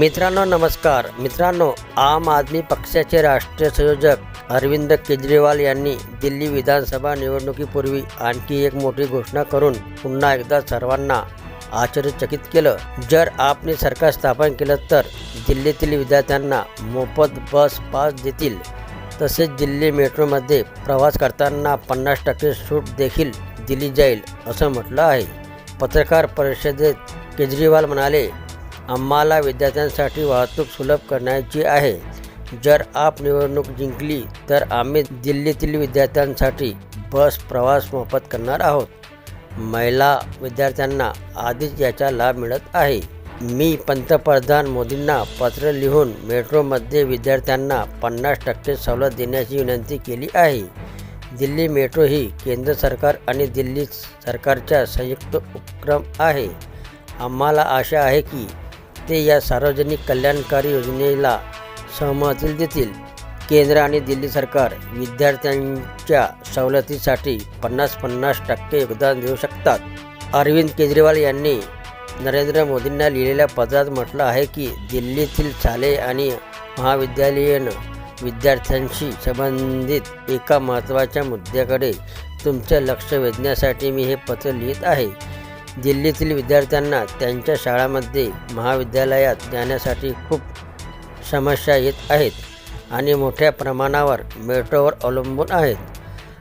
मित्रांनो नमस्कार. मित्रांनो आम आदमी पक्षाचे राष्ट्रीय संयोजक अरविंद केजरीवाल यांनी दिल्ली विधानसभा निवडणुकीपूर्वी आणखी एक मोठी घोषणा करून पुन्हा एकदा सर्वांना आश्चर्यचकित केलं. जर आपने सरकार स्थापन केलं तर दिल्लीतील विद्यार्थ्यांना मोफत बस पास देतील. तसेच दिल्ली मेट्रोमध्ये प्रवास करताना पन्नास टक्के सूट देखील दिली जाईल असं म्हटलं आहे. पत्रकार परिषदेत केजरीवाल म्हणाले आम्हाला विद्यार्थ्यांसाठी वाहतूक सुलभ करण्याची आहे. जर आप निवडणूक जिंकली तर आम्ही दिल्लीतील विद्यार्थ्यांसाठी बस प्रवास मोफत करणार आहोत. महिला विद्यार्थ्यांना आधीच याचा लाभ मिळत आहे. मी पंतप्रधान मोदींना पत्र लिहून मेट्रोमध्ये विद्यार्थ्यांना पन्नास टक्के सवलत देण्याची विनंती केली आहे. दिल्ली मेट्रो ही केंद्र सरकार आणि दिल्ली सरकारचा संयुक्त उपक्रम आहे. आम्हाला आशा आहे की ते या सार्वजनिक कल्याणकारी योजनेला सहमती देतील. केंद्र आणि दिल्ली सरकार विद्यार्थ्यांच्या सवलतीसाठी पन्नास पन्नास टक्के योगदान देऊ शकतात. अरविंद केजरीवाल यांनी नरेंद्र मोदींना लिहिलेल्या पत्रात म्हटलं आहे की दिल्लीतील शालेय आणि महाविद्यालयीन विद्यार्थ्यांशी संबंधित एका महत्त्वाच्या मुद्द्याकडे तुमचे लक्ष वेधण्यासाठी मी हे पत्र लिहित आहे. दिल्लीतील विद्यार्थ्यांना त्यांच्या शाळामध्ये महाविद्यालयात जाण्यासाठी खूप समस्या येत आहेत आणि मोठ्या प्रमाणावर मेट्रोवर अवलंबून आहेत.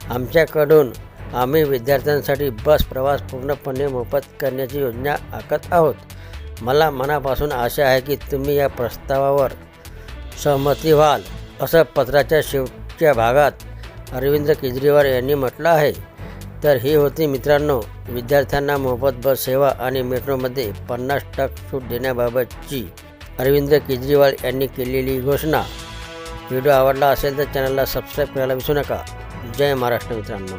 आमच्याकडून आम्ही विद्यार्थ्यांसाठी बस प्रवास पूर्णपणे मोफत करण्याची योजना आखत आहोत. मला मनापासून आशा आहे की तुम्ही या प्रस्तावावर सहमती व्हाल असं पत्राच्या शेवटच्या भागात अरविंद केजरीवाल यांनी म्हटलं आहे. तर ही होती मित्रांनो विद्यार्थ्यांना मोफत बस सेवा आणि मेट्रोमध्ये पन्नास टक्के सूट देण्याबाबतची. अरविंद केजरीवाल यांनी केलेली घोषणा. व्हिडिओ आवडला असेल तर चॅनलला सबस्क्राईब करायला विसरू नका. जय महाराष्ट्र मित्रांनो.